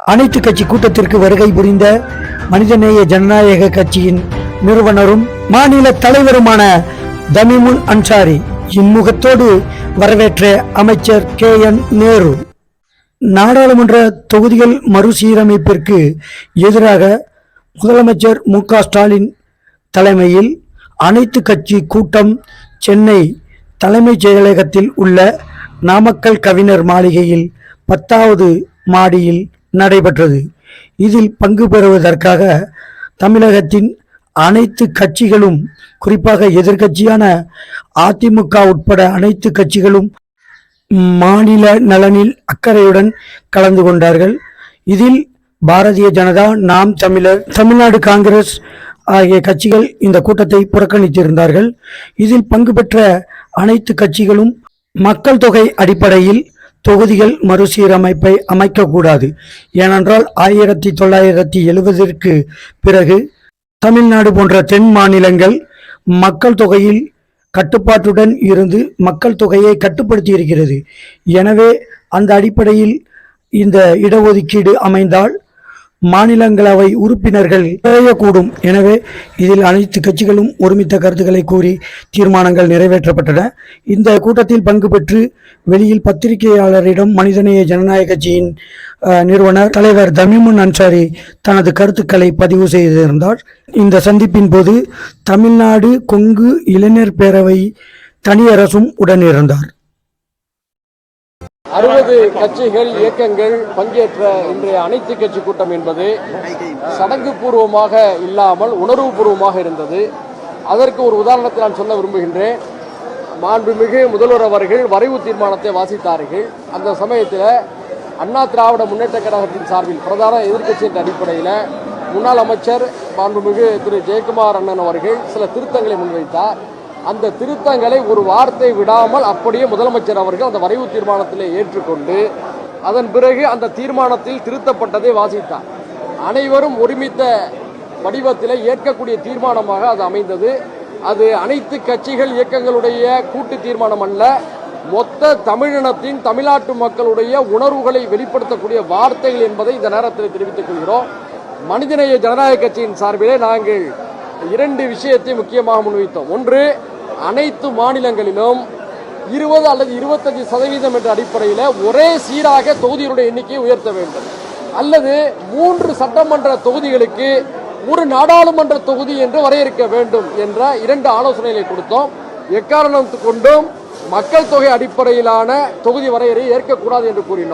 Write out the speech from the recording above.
அனைத்து கட்சி கூட்டத்திற்கு வருகை புரிந்த மனிதநேய ஜனநாயக கட்சியின் நிறுவனரும் மாநில தலைவருமான தமிமுல் அன்சாரி இம்முகத்தோடு வரவேற்ற அமைச்சர் கே என் நேரு. நாடாளுமன்ற தொகுதிகள் மறுசீரமைப்பிற்கு எதிராக முதலமைச்சர் மு ஸ்டாலின் தலைமையில் அனைத்து கட்சி கூட்டம் சென்னை தலைமைச் செயலகத்தில் உள்ள நாமக்கல் கவிஞர் மாளிகையில் பத்தாவது மாடியில் நடைபெற்றது. இதில் பங்கு பெறுவதற்காக தமிழகத்தின் அனைத்து கட்சிகளும் குறிப்பாக எதிர்க்கட்சியான அதிமுக உட்பட அனைத்து கட்சிகளும் மாநில நலனில் அக்கறையுடன் கலந்து கொண்டார்கள். இதில் பாரதிய ஜனதா நாம் தமிழர் தமிழ்நாடு காங்கிரஸ் ஆகிய கட்சிகள் இந்த கூட்டத்தை புறக்கணித்திருந்தார்கள். இதில் பங்கு பெற்ற அனைத்து கட்சிகளும் மக்கள் தொகை அடிப்படையில் தொகுதிகள் மறுசீரமைப்பை அமைக்கக்கூடாது. ஏனென்றால் ஆயிரத்தி தொள்ளாயிரத்தி எழுபதற்கு பிறகு தமிழ்நாடு போன்ற தென் மாநிலங்கள் மக்கள் தொகையில் கட்டுப்பாட்டுடன் இருந்து மக்கள் தொகையை கட்டுப்படுத்தி இருக்கிறது எனவே அந்த அடிப்படையில் இந்த இடஒதுக்கீடு அமைந்தால் மாநிலங்களவை உறுப்பினர்கள் குறையக்கூடும் எனவே இதில் அனைத்து கட்சிகளும் ஒருமித்த கருத்துக்களை கூறி தீர்மானங்கள் நிறைவேற்றப்பட்டன. இந்த கூட்டத்தில் பங்கு பெற்று வெளியில் பத்திரிகையாளரிடம் மனிதநேய ஜனநாயக கட்சியின் நிறுவனர் தலைவர் தமிமுன் அன்சாரி தனது கருத்துக்களை பதிவு செய்திருந்தார். இந்த சந்திப்பின் போது தமிழ்நாடு கொங்கு இளைஞர் பேரவை தனியரசும் உடனிருந்தார். அறுபது கட்சிகள் இயக்கங்கள் பங்கேற்ற இன்றைய அனைத்து கட்சி கூட்டம் என்பது சடங்கு பூர்வமாக இல்லாமல் உணர்வு பூர்வமாக இருந்தது. அதற்கு ஒரு உதாரணத்தை நான் சொல்ல விரும்புகின்றேன். மாண்புமிகு முதல்வர் அவர்கள் வரைவு தீர்மானத்தை வாசித்தார்கள். அந்த சமயத்தில் அண்ணா திராவிட முன்னேற்ற கழகத்தின் சார்பில் பிரதான எதிர்க்கட்சி என்ற அடிப்படையில் முன்னாள் அமைச்சர் மாண்புமிகு திரு ஜெயக்குமார் அண்ணன் அவர்கள் சில திருத்தங்களை முன்வைத்தார். அந்த திருத்தங்களை ஒரு வார்த்தை விடாமல் அப்படியே முதலமைச்சர் அவர்கள் அந்த வரைவு தீர்மானத்திலே ஏற்றுக்கொண்டு அதன் பிறகு அந்த தீர்மானத்தில் திருத்தப்பட்டதை வாசித்தார். அனைவரும் ஒருமித்த வடிவத்தில் ஏற்கக்கூடிய தீர்மானமாக அது அமைந்தது. அது அனைத்து கட்சிகள் இயக்கங்களுடைய கூட்டு தீர்மானம் அல்ல. மொத்த தமிழினத்தின் தமிழ்நாட்டு மக்களுடைய உணர்வுகளை வெளிப்படுத்தக்கூடிய வார்த்தைகள் என்பதை இந்த நேரத்தில் தெரிவித்துக் கொள்கிறோம். மனிதநேய ஜனநாயக கட்சியின் சார்பிலே நாங்கள் இரண்டு விஷயத்தை முக்கியமாக முன்வைத்தோம். ஒன்று அனைத்து மாநிலங்களிலும் இருபது அல்லது இருபத்தஞ்சு சதவீதம் என்ற அடிப்படையில் ஒரே சீராக தொகுதிகளுடைய எண்ணிக்கையை உயர்த்த வேண்டும். அல்லது மூன்று சட்டமன்ற தொகுதிகளுக்கு ஒரு நாடாளுமன்ற தொகுதி என்று வரையறுக்க வேண்டும் என்ற இரண்டு ஆலோசனைகளை கொடுத்தோம். எக்காரணத்து கொண்டும் மக்கள் தொகை அடிப்படையிலான தொகுதி வரையறை ஏற்கக்கூடாது என்று கூறினோம்.